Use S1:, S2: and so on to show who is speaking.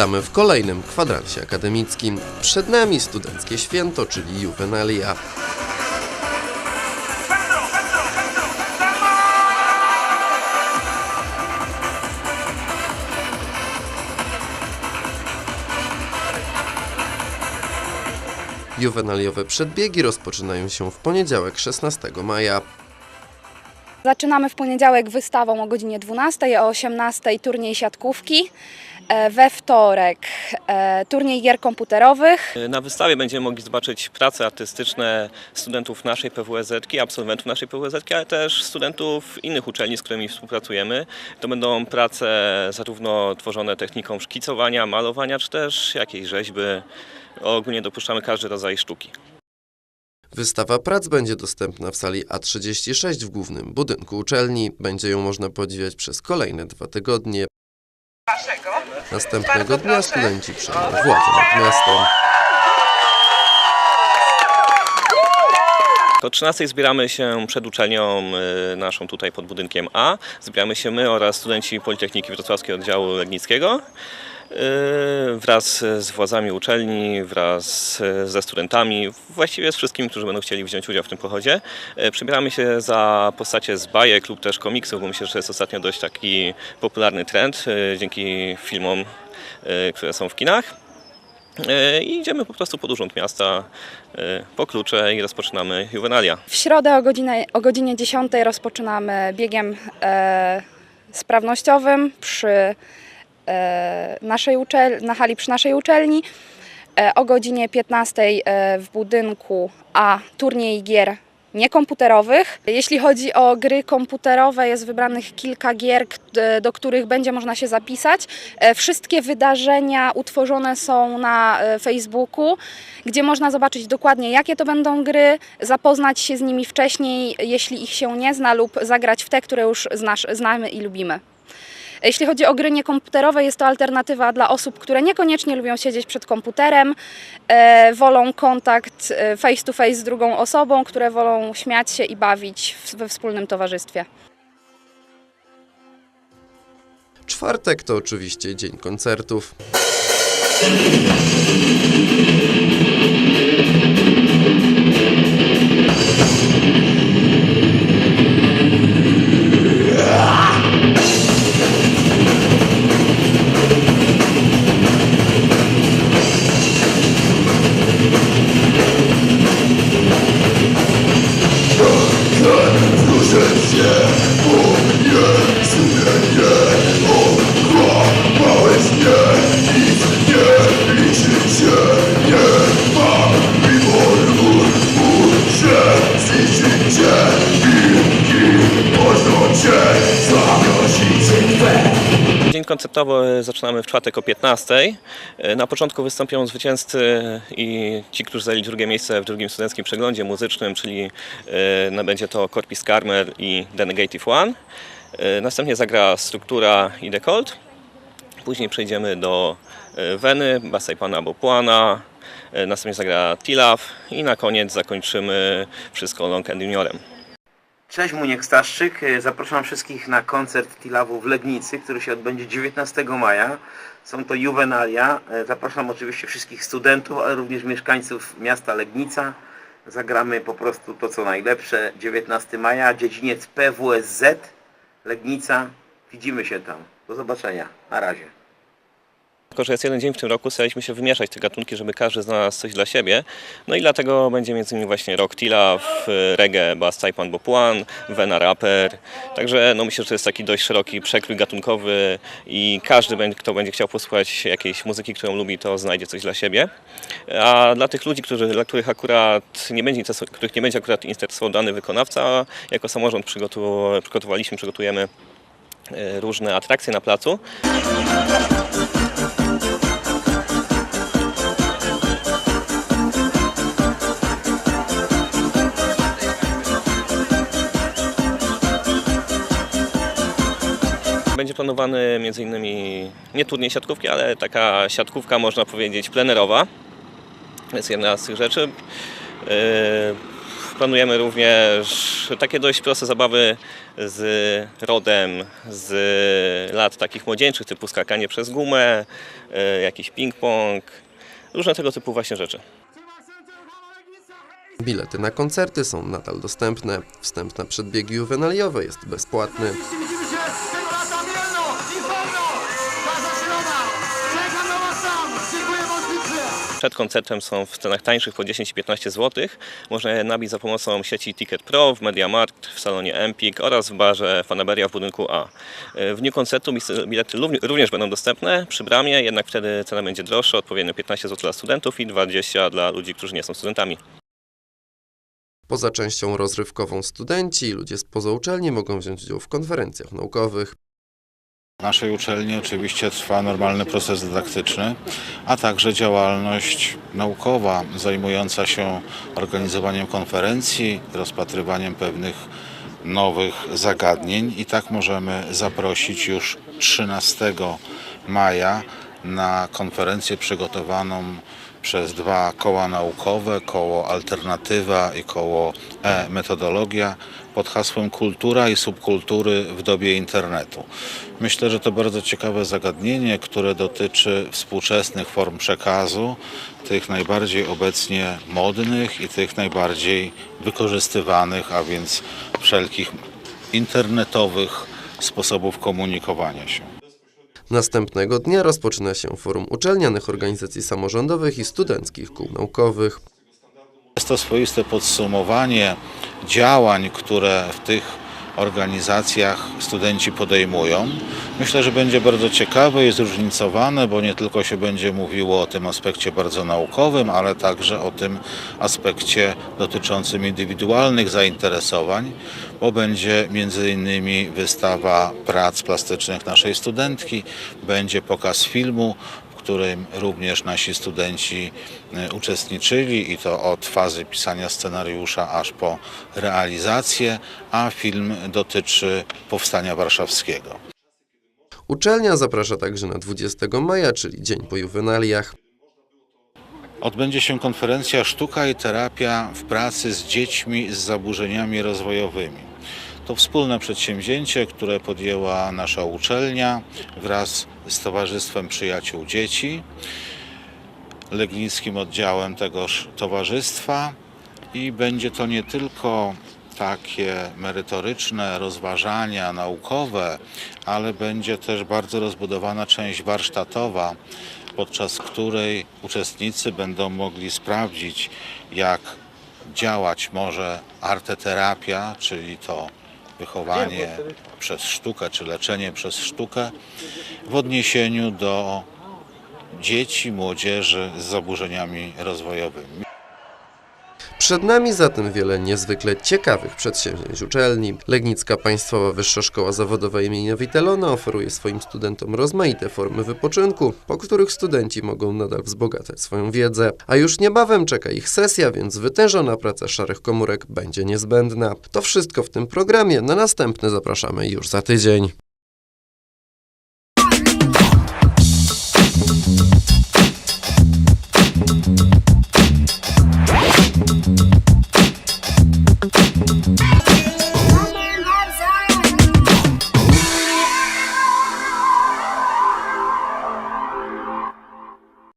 S1: Witamy w kolejnym kwadransie akademickim. Przed nami studenckie święto, czyli Juvenalia. Juwenaliowe przedbiegi rozpoczynają się w poniedziałek 16 maja.
S2: Zaczynamy w poniedziałek wystawą o godzinie 12, o 18 turniej siatkówki. E, We wtorek e, turniej gier komputerowych.
S3: Na wystawie będziemy mogli zobaczyć prace artystyczne studentów naszej PWSZ, absolwentów naszej PWSZ, ale też studentów innych uczelni, z którymi współpracujemy. To będą prace zarówno tworzone techniką szkicowania, malowania, czy też jakiejś rzeźby. Ogólnie dopuszczamy każdy rodzaj sztuki.
S1: Wystawa prac będzie dostępna w sali A36 w głównym budynku uczelni. Będzie ją można podziwiać przez kolejne dwa tygodnie. Następnego dnia studenci przejmą władzę nad miastem.
S3: O 13 zbieramy się przed uczelnią y, naszą tutaj pod budynkiem A. Zbieramy się my oraz studenci Politechniki Wrocławskiego Oddziału Legnickiego. Y, Wraz z władzami uczelni, wraz ze studentami, właściwie z wszystkimi, którzy będą chcieli wziąć udział w tym pochodzie. Y, Przybieramy się za postacie z bajek lub też komiksów, bo myślę, że to jest ostatnio dość taki popularny trend y, dzięki filmom, które są w kinach. I idziemy po prostu pod urząd miasta po klucze i rozpoczynamy juwenalia.
S2: W środę o godzinie, o godzinie 10 rozpoczynamy biegiem e, sprawnościowym przy naszej uczel- na hali przy naszej uczelni. E, o godzinie 15 e, w budynku A turniej gier niekomputerowych. Jeśli chodzi o gry komputerowe, jest wybranych kilka gier, do których będzie można się zapisać. E, Wszystkie wydarzenia utworzone są na e, Facebooku, gdzie można zobaczyć dokładnie, jakie to będą gry, zapoznać się z nimi wcześniej, jeśli ich się nie zna, lub zagrać w te, które już znasz, znamy i lubimy. Jeśli chodzi o gry niekomputerowe, jest to alternatywa dla osób, które niekoniecznie lubią siedzieć przed komputerem, e, wolą kontakt face to face z drugą osobą, które wolą śmiać się i bawić we wspólnym towarzystwie.
S1: Czwartek to oczywiście dzień koncertów.
S3: Dzień koncertowy zaczynamy w czwartek o 15. Na początku wystąpią zwycięzcy i ci, którzy zajęli drugie miejsce w drugim studenckim przeglądzie muzycznym, czyli e, będzie to Corpus Carmel i The Negative One. E, Następnie zagra Struktura i The Cold. Później przejdziemy do e, Weny, Basajpana Bopłana. E, Następnie zagra Tilaf i na koniec zakończymy wszystko Long and Juniorem.
S4: Cześć, Muniek Staszczyk. E, Zapraszam wszystkich na koncert Tilawu w Legnicy, który się odbędzie 19 maja. Są to juwenalia. E, Zapraszam oczywiście wszystkich studentów, ale również mieszkańców miasta Legnica. Zagramy po prostu to, co najlepsze. 19 maja, dziedziniec PWSZ, Legnica. Widzimy się tam. Do zobaczenia. Na razie.
S3: Tylko, że jest jeden dzień w tym roku, staraliśmy się wymieszać te gatunki, żeby każdy znalazł coś dla siebie. No i dlatego będzie między innymi właśnie rock tilaf, reggae, bass taipan bopuan, vena rapper. Także no myślę, że to jest taki dość szeroki przekrój gatunkowy i każdy, kto będzie chciał posłuchać jakiejś muzyki, którą lubi, to znajdzie coś dla siebie. A dla tych ludzi, którzy, dla których akurat nie będzie, których nie będzie akurat interesował dany wykonawca, jako samorząd przygotowaliśmy, przygotujemy e, różne atrakcje na placu. Planowany m.in. nie turniej siatkówki, ale taka siatkówka można powiedzieć plenerowa. Jest jedna z tych rzeczy. Yy, Planujemy również takie dość proste zabawy z rodem z lat takich młodzieńczych, typu skakanie przez gumę, e, jakiś ping-pong, różne tego typu właśnie rzeczy.
S1: Bilety na koncerty są nadal dostępne. Wstęp na przedbiegi juwenaliowe jest bezpłatny.
S3: Przed koncertem są w cenach tańszych po 10 i 15 zł. Można je nabić za pomocą sieci Ticket Pro w Mediamarkt, w salonie Empik oraz w barze Fanaberia w budynku A. W dniu koncertu bilety również będą dostępne przy bramie, jednak wtedy cena będzie droższa, odpowiednio 15 zł dla studentów i 20 dla ludzi, którzy nie są studentami.
S1: Poza częścią rozrywkową studenci i ludzie spoza uczelni mogą wziąć udział w konferencjach naukowych.
S5: W naszej uczelni oczywiście trwa normalny proces dydaktyczny, a także działalność naukowa zajmująca się organizowaniem konferencji, rozpatrywaniem pewnych nowych zagadnień. I tak możemy zaprosić już 13 maja na konferencję przygotowaną przez dwa koła naukowe, koło Alternatywa i koło e-Metodologia pod hasłem Kultura i subkultury w dobie internetu. Myślę, że to bardzo ciekawe zagadnienie, które dotyczy współczesnych form przekazu, tych najbardziej obecnie modnych i tych najbardziej wykorzystywanych, a więc wszelkich internetowych sposobów komunikowania się.
S1: Następnego dnia rozpoczyna się forum uczelnianych organizacji samorządowych i studenckich kół naukowych.
S5: Jest to swoiste podsumowanie działań, które w tych organizacjach studenci podejmują. Myślę, że będzie bardzo ciekawe i zróżnicowane, bo nie tylko się będzie mówiło o tym aspekcie bardzo naukowym, ale także o tym aspekcie dotyczącym indywidualnych zainteresowań, bo będzie między innymi wystawa prac plastycznych naszej studentki, będzie pokaz filmu, którym również nasi studenci e, uczestniczyli i to od fazy pisania scenariusza aż po realizację, a film dotyczy powstania warszawskiego.
S1: Uczelnia zaprasza także na 20 maja, czyli dzień po juwenaliach.
S5: Odbędzie się konferencja Sztuka i terapia w pracy z dziećmi z zaburzeniami rozwojowymi. To wspólne przedsięwzięcie, które podjęła nasza uczelnia wraz z Towarzystwem Przyjaciół Dzieci, legnickim oddziałem tegoż towarzystwa. I będzie to nie tylko takie merytoryczne rozważania naukowe, ale będzie też bardzo rozbudowana część warsztatowa, podczas której uczestnicy będą mogli sprawdzić, jak działać może arteterapia, czyli to wychowanie przez sztukę, czy leczenie przez sztukę w odniesieniu do dzieci, młodzieży z zaburzeniami rozwojowymi.
S1: Przed nami zatem wiele niezwykle ciekawych przedsięwzięć uczelni. Legnicka Państwowa Wyższa Szkoła Zawodowa imienia Witelona oferuje swoim studentom rozmaite formy wypoczynku, po których studenci mogą nadal wzbogacać swoją wiedzę. A już niebawem czeka ich sesja, więc wytężona praca szarych komórek będzie niezbędna. To wszystko w tym programie. Na następny zapraszamy już za tydzień.